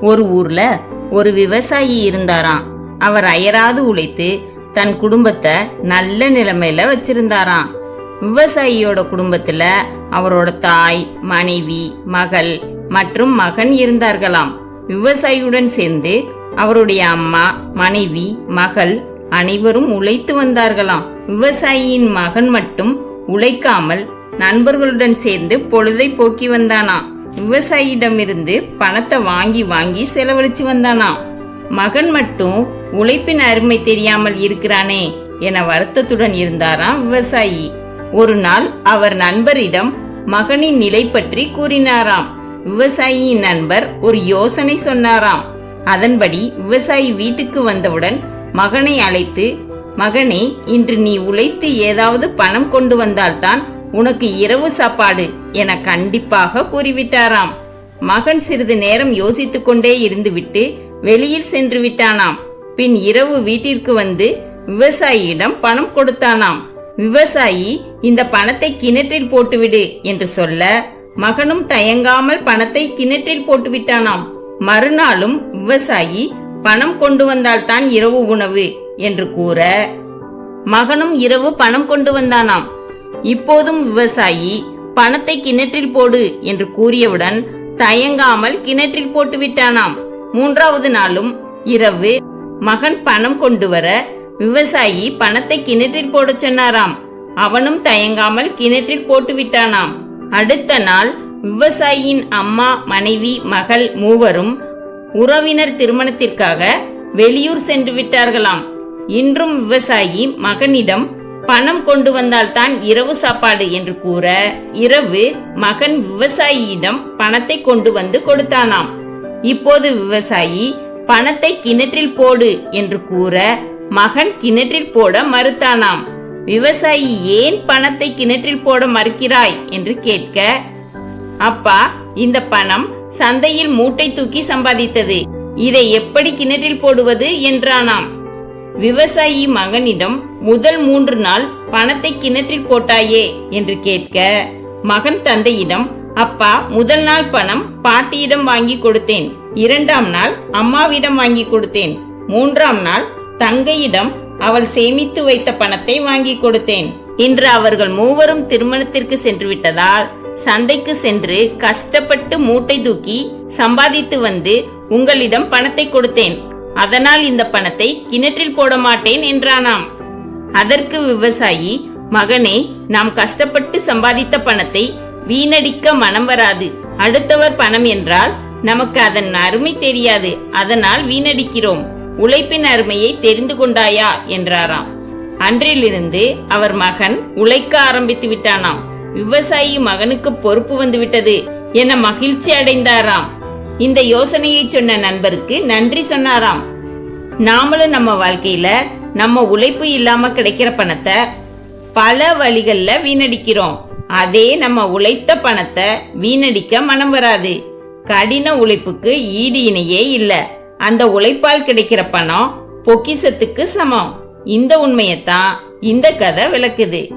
ஒரு ஊர்ல ஒரு விவசாயி இருந்தாராம். அவர் அயராது உழைத்து தன் குடும்பத்தை நல்ல நிலைமையில வச்சிருந்தாராம். விவசாயியோட குடும்பத்துல அவரோட தாய் மனைவி மகள் மற்றும் மகன் இருந்தார்களாம். விவசாயியுடன் சேர்ந்து அவருடைய அம்மா மனைவி மகள் அனைவரும் உழைத்து வந்தார்களாம். விவசாயியின் மகன் மட்டும் உழைக்காமல் நண்பர்களுடன் சேர்ந்து பொழுதை போக்கி வந்தானாம். விவசாயியிடமிருந்து பணத்தை வாங்கி வாங்கி செலவழிச்சு வந்தானாம் மகன் மட்டும் உழைப்பின் அருமை தெரியாமல் இருக்கிறானே என வருத்தத்துடன் இருந்தாராம் விவசாயி. ஒரு நாள் அவர் நண்பரிடம் மகனின் நிலை பற்றி கூறினாராம். விவசாயியின் நண்பர் ஒரு யோசனை சொன்னாராம். அதன்படி விவசாயி வீட்டுக்கு வந்தவுடன் மகனை அழைத்து மகனே இன்று நீ உழைத்து ஏதாவது பணம் கொண்டு வந்தால்தான் உனக்கு இரவு சாப்பாடு என கண்டிப்பாக கூறிவிட்டாராம். மகன் சிறிது நேரம் யோசித்துக் கொண்டே இருந்துவிட்டு வெளியில் சென்று விட்டானாம். பின் இரவு வீட்டிற்கு வந்து விவசாயியிடம் பணம் கொடுத்தானாம். விவசாயி இந்த பணத்தை கிணற்றில் போட்டுவிடு என்று சொல்ல மகனும் தயங்காமல் பணத்தை கிணற்றில் போட்டுவிட்டானாம். மறுநாளும் விவசாயி பணம் கொண்டு வந்தால்தான் இரவு உணவு என்று கூற மகனும் இரவு பணம் கொண்டு வந்தானாம். இப்போதும் விவசாயி பணத்தை கிணற்றில் போடு என்று கூறியவுடன் தயங்காமல் கிணற்றில் போட்டு விட்டானாம். மூன்றாவது நாளும் இரவு மகன் பணம் கொண்டு வர விவசாயி பணத்தை கிணற்றில் போடச் சொன்னாராம். அவனும் தயங்காமல் கிணற்றில் போட்டு விட்டானாம். அடுத்த நாள் விவசாயியின் அம்மா மனைவி மகள் மூவரும் உறவினர் திருமணத்திற்காக வெளியூர் சென்று விட்டார்களாம். இன்றும் விவசாயி மகனிடம் பணம் கொண்டு வந்தால்தான் இரவு சாப்பாடு என்று கூற இரவு மகன் விவசாயியிடம் பணத்தை கொண்டு வந்து கொடுத்தானாம். இப்போது விவசாயி பணத்தை கிணற்றில் போடு என்று கூற மகன் கிணற்றில் போட மறுத்தானாம். விவசாயி ஏன் பணத்தை கிணற்றில் போட மறுக்கிறாய்? என்று கேட்க அப்பா இந்த பணம் சந்தையில் மூட்டை தூக்கி சம்பாதித்தது. இதை எப்படி கிணற்றில் போடுவது? என்றானாம். விவசாயி மகனிடம் முதல் மூன்று நாள் பணத்தை கிணற்றில் போட்டாயே என்று கேட்க மகன் தந்தையிடம் அப்பா முதல் நாள் பணம் பாட்டியிடம் வாங்கி கொடுத்தேன். இரண்டாம் நாள் அம்மாவிடம் வாங்கி கொடுத்தேன். மூன்றாம் நாள் தங்கையிடம் அவள் சேமித்து வைத்த பணத்தை வாங்கி கொடுத்தேன் இன்று அவர்கள் மூவரும் திருமணத்திற்கு சென்று விட்டதால் சந்தைக்கு சென்று கஷ்டப்பட்டு மூட்டை தூக்கி சம்பாதித்து வந்து உங்களிடம் பணத்தை கொடுத்தேன். அதனால் இந்த பணத்தை கிணற்றில் போட மாட்டேன் என்றானாம். அதற்கு விவசாயி மகனே நாம் கஷ்டப்பட்டு சம்பாதித்த பணத்தை வீணடிக்க மனம் வராது. அடுத்தவர் பணம் என்றால் நமக்கு அதன் அருமை தெரியாது. அதனால் வீணடிக்கிறோம். உழைப்பின் அருமையை தெரிந்து கொண்டாயா? என்றாராம். அன்றிலிருந்து அவர் மகன் உழைக்க ஆரம்பித்து விட்டானாம். விவசாயி மகனுக்கு பொறுப்பு வந்துவிட்டது என மகிழ்ச்சி அடைந்தாராம். இந்த யோசனையை சொன்ன நண்பருக்கு நன்றி சொன்னாராம். நாமளும் நம்ம வாழ்க்கையில நம்ம உழைப்பு இல்லாம கிடைக்கிற பணத்தை பல வழிகள்ல வீணடிக்கிறோம். அதே நம்ம உழைத்த பணத்தை வீணடிக்க மனம் வராது. கடின உழைப்புக்கு ஈடு இணையே இல்ல. அந்த உழைப்பால் கிடைக்கிற பணம் பொக்கிசத்துக்கு சமம். இந்த உண்மையத்தான் இந்த கதை விளக்குது.